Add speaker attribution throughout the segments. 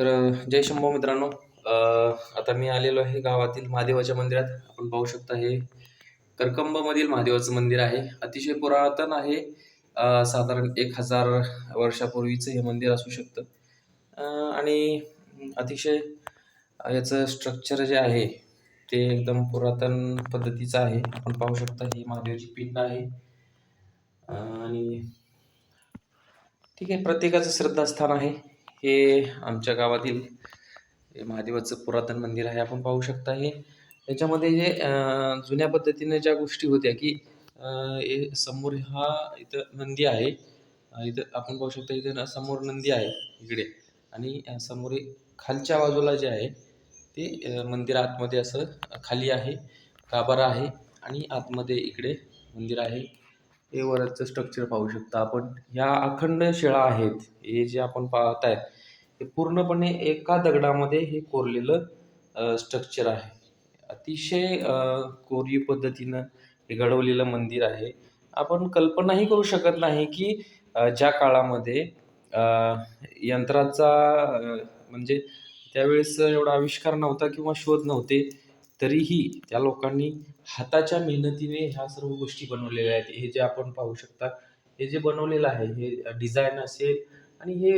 Speaker 1: तर जय शंभो मित्रांनो. आता मी आलेलो आहे गावातील महादेवाच्या मंदिरात. आपण पाहू शकता हे करकंबमधील महादेवाचं मंदिर आहे. अतिशय पुरातन आहे. साधारण एक हजार वर्षापूर्वीचं हे मंदिर असू शकतं. आणि अतिशय याचं स्ट्रक्चर जे आहे ते एकदम पुरातन पद्धतीचं आहे. आपण पाहू शकता ही महादेवाची पिंड आहे. आणि ठीक आहे प्रत्येकाचं श्रद्धास्थान आहे. हे आमच्या गावातील महादेवाचं पुरातन मंदिर आहे. आपण पाहू शकता हे. त्याच्यामध्ये जे जुन्या पद्धतीने ज्या गोष्टी होत्या की हे समोर हा इथं नंदी आहे. इथं आपण पाहू शकता इथं ना समोर नंदी आहे इकडे. आणि समोर खालच्या बाजूला जे आहे ते मंदिर आतमध्ये असं खाली आहे गाभारा आहे आणि आतमध्ये इकडे मंदिर आहे. हे वरचं स्ट्रक्चर पाहू शकता. आपण ह्या अखंड शिळा आहेत हे जे आपण पाहत आहे हे पूर्णपणे एका दगडामध्ये हे कोरलेलं स्ट्रक्चर आहे. अतिशय कोरीव पद्धतीनं हे घडवलेलं मंदिर आहे. आपण कल्पनाही करू शकत नाही की ज्या काळामध्ये यंत्राचा म्हणजे त्यावेळेस एवढा आविष्कार नव्हता किंवा शोध नव्हते. तरीही त्या लोकांनी हाताच्या मेहनतीने ह्या सर्व गोष्टी बनवलेल्या आहेत. हे जे आपण पाहू शकता हे जे बनवलेलं आहे हे डिझाईन असेल आणि हे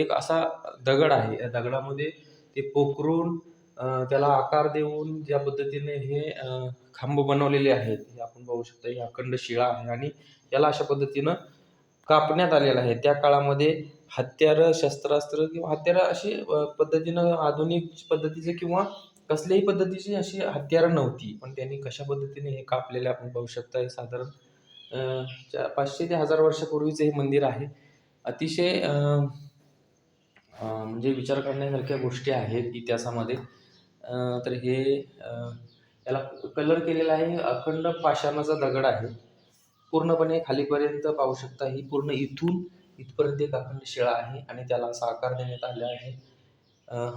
Speaker 1: एक असा दगड आहे. या दगडामध्ये ते पोखरून त्याला आकार देऊन ज्या पद्धतीने हे खांब बनवलेले आहेत हे आपण पाहू शकता. हे अखंड शिळा आहे आणि याला अशा पद्धतीनं कापण्यात आलेलं आहे. त्या काळामध्ये हत्यारं शस्त्रास्त्र किंवा हत्यारं अशी पद्धतीनं आधुनिक पद्धतीचे किंवा कसल्याही पद्धतीची अशी हत्यारं नव्हती पण त्यांनी कशा पद्धतीने हे कापलेले आपण पाहू शकता. हे साधारण चा- पाचशे ते हजार वर्षापूर्वीचं हे मंदिर आहे. अतिशय म्हणजे विचार करण्यासारख्या गोष्टी आहेत इतिहासामध्ये. तर हे याला कलर केलेला आहे. अखंड पाषाणाचा दगड आहे. पूर्णपणे खालीपर्यंत पाहू शकता ही पूर्ण इथून इथपर्यंत एक अखंड शिळा आहे आणि त्याला साकार देण्यात आला आहे.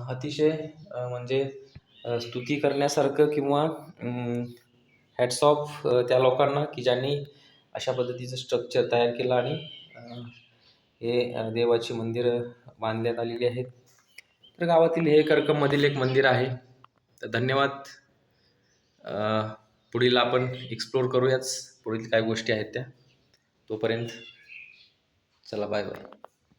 Speaker 1: अतिशय म्हणजे स्तुती करण्यासारखं किंवा हॅट्स ऑफ त्या लोकांना की ज्यांनी अशा पद्धतीचं स्ट्रक्चर तयार केलं आणि हे देवाची मंदिरं बांधण्यात आलेली आहेत. तर गावातील हे करकममधील एक मंदिर आहे. तर धन्यवाद. पुढील आपण एक्सप्लोर करूयाच. पुढील काय गोष्टी आहेत त्या. तोपर्यंत चला बाय बाय